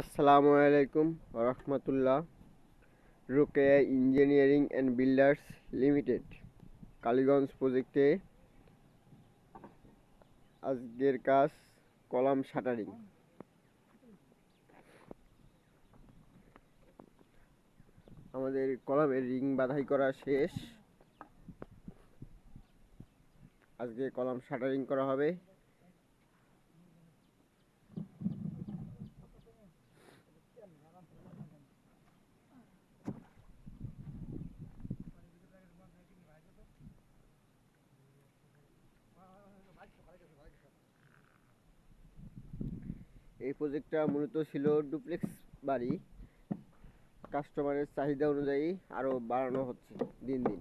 আসসালামু আলাইকুম রহমতুল্লাহ, Rokeya engineering and builders limited, Kaliganj প্রজেক্টে আজকের কাজ কলাম শাটারিং। আমাদের কলামের রিং বাধাই করা শেষ। আজকে কলাম শাটারিং করা হবে। এই প্রজেক্টটা মূলত ছিল ডুপ্লেক্স বাড়ি। কাস্টমারের চাহিদা অনুযায়ী আরও বাড়ানো হচ্ছে দিন দিন।